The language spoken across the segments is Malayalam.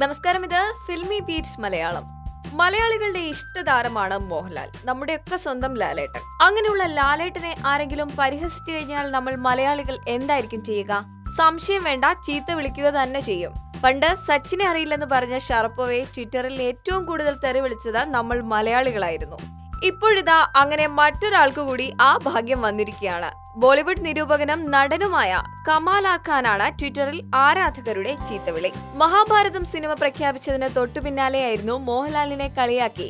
നമസ്കാരം ഇത് ഫിൽമി ബീച്ച് മലയാളം. മലയാളികളുടെ ഇഷ്ടതാരമാണ് മോഹൻലാൽ. നമ്മുടെയൊക്കെ സ്വന്തം ലാലേട്ടൻ. അങ്ങനെയുള്ള ലാലേട്ടനെ ആരെങ്കിലും പരിഹസിച്ചു കഴിഞ്ഞാൽ നമ്മൾ മലയാളികൾ എന്തായിരിക്കും ചെയ്യുക? സംശയം വേണ്ട ചീത്ത വിളിക്കുക തന്നെ ചെയ്യും. പണ്ട് സച്ചിനെ അറിയില്ലെന്ന് പറഞ്ഞ ഷറപ്പോവെ ട്വിറ്ററിൽ ഏറ്റവും കൂടുതൽ തെറി വിളിച്ചത് നമ്മൾ മലയാളികളായിരുന്നു. ഇപ്പോഴിതാ അങ്ങനെ മറ്റൊരാൾക്ക് കൂടി ആ ഭാഗ്യം വന്നിരിക്കുകയാണ്. ബോളിവുഡ് നിരൂപകനും നടനുമായ കമാൽ ആർ ഖാനാണ് ട്വിറ്ററിൽ ആരാധകരുടെ ചീത്തവിളി. മഹാഭാരതം സിനിമ പ്രഖ്യാപിച്ചതിന് തൊട്ടു പിന്നാലെയായിരുന്നു മോഹൻലാലിനെ കളിയാക്കി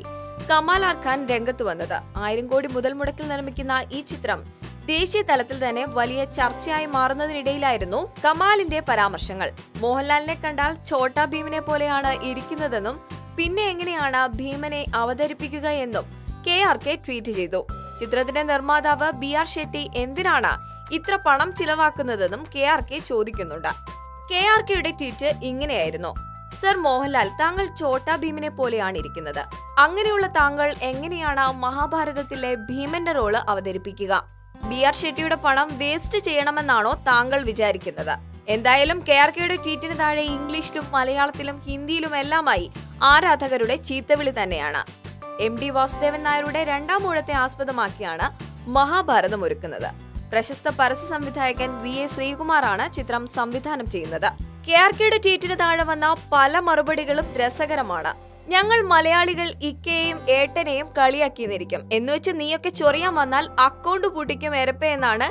കമാൽ ആർ ഖാൻ രംഗത്ത് വന്നത്. ആയിരം കോടി മുതൽ മുടക്കിൽ നിർമ്മിക്കുന്ന ഈ ചിത്രം ദേശീയ തലത്തിൽ തന്നെ വലിയ ചർച്ചയായി മാറുന്നതിനിടയിലായിരുന്നു കമാലിന്റെ പരാമർശങ്ങൾ. മോഹൻലാലിനെ കണ്ടാൽ ഛോട്ടാ ഭീമിനെ പോലെയാണ് ഇരിക്കുന്നതെന്നും പിന്നെ എങ്ങനെയാണ് ഭീമനെ അവതരിപ്പിക്കുക എന്നും കെ ആർ കെ ട്വീറ്റ് ചെയ്തു. ചിത്രത്തിന്റെ നിർമ്മാതാവ് ബി ആർ ഷെട്ടി എന്തിനാണ് ഇത്ര പണം ചിലവാക്കുന്നതെന്നും കെ ആർ കെ ചോദിക്കുന്നുണ്ട്. കെ ആർ കെയുടെ ട്വീറ്റ് ഇങ്ങനെയായിരുന്നു. സർ മോഹൻലാൽ താങ്കൾ ഛോട്ടാ ഭീമിനെ പോലെയാണ് ഇരിക്കുന്നത്. അങ്ങനെയുള്ള താങ്കൾ എങ്ങനെയാണ് മഹാഭാരതത്തിലെ ഭീമന്റെ റോൾ അവതരിപ്പിക്കുക? ബി ആർ ഷെട്ടിയുടെ പണം വേസ്റ്റ് ചെയ്യണമെന്നാണോ താങ്കൾ വിചാരിക്കുന്നത്? എന്തായാലും കെ ആർ കെയുടെ ട്വീറ്റിന് താഴെ ഇംഗ്ലീഷിലും മലയാളത്തിലും ഹിന്ദിയിലും എല്ലാമായി ആരാധകരുടെ ചീത്തവിളി തന്നെയാണ്. എം ഡി വാസുദേവൻ നായരുടെ രണ്ടാം ഊഴത്തെ ആസ്പദമാക്കിയാണ് മഹാഭാരതം ഒരുക്കുന്നത്. പ്രശസ്ത പരസ്യ സംവിധായകൻ വി എ ശ്രീകുമാറാണ് ചിത്രം സംവിധാനം ചെയ്യുന്നത്. കെ ആർ കെയുടെ ട്വീറ്റിന് താഴെ വന്ന പല മറുപടികളും രസകരമാണ്. ഞങ്ങൾ മലയാളികൾ ഇക്കയെയും ഏട്ടനെയും കളിയാക്കിയെന്നിരിക്കും. എന്നുവെച്ച് നീയൊക്കെ ചൊറിയാൻ വന്നാൽ അക്കൗണ്ട് പൂട്ടിക്കും എരപ്പേ എന്നാണ്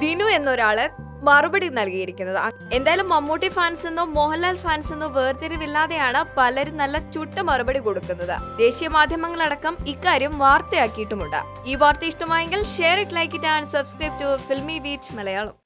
ദിനു എന്നൊരാൾ മറുപടി നൽകിയിരിക്കുന്നത്. എന്തായാലും മമ്മൂട്ടി ഫാൻസ് എന്നോ മോഹൻലാൽ ഫാൻസ് എന്നോ വേർതിരിവില്ലാതെയാണ് പലരും നല്ല ചുട്ട മറുപടി കൊടുക്കുന്നത്. ദേശീയ മാധ്യമങ്ങളടക്കം ഇക്കാര്യം വാർത്തയാക്കിയിട്ടുമുണ്ട്. ഈ വാർത്ത ഇഷ്ടമായെങ്കിൽ share it like it and subscribe to Filmy Beach Malayalam